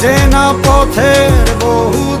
চেনা পথের বহু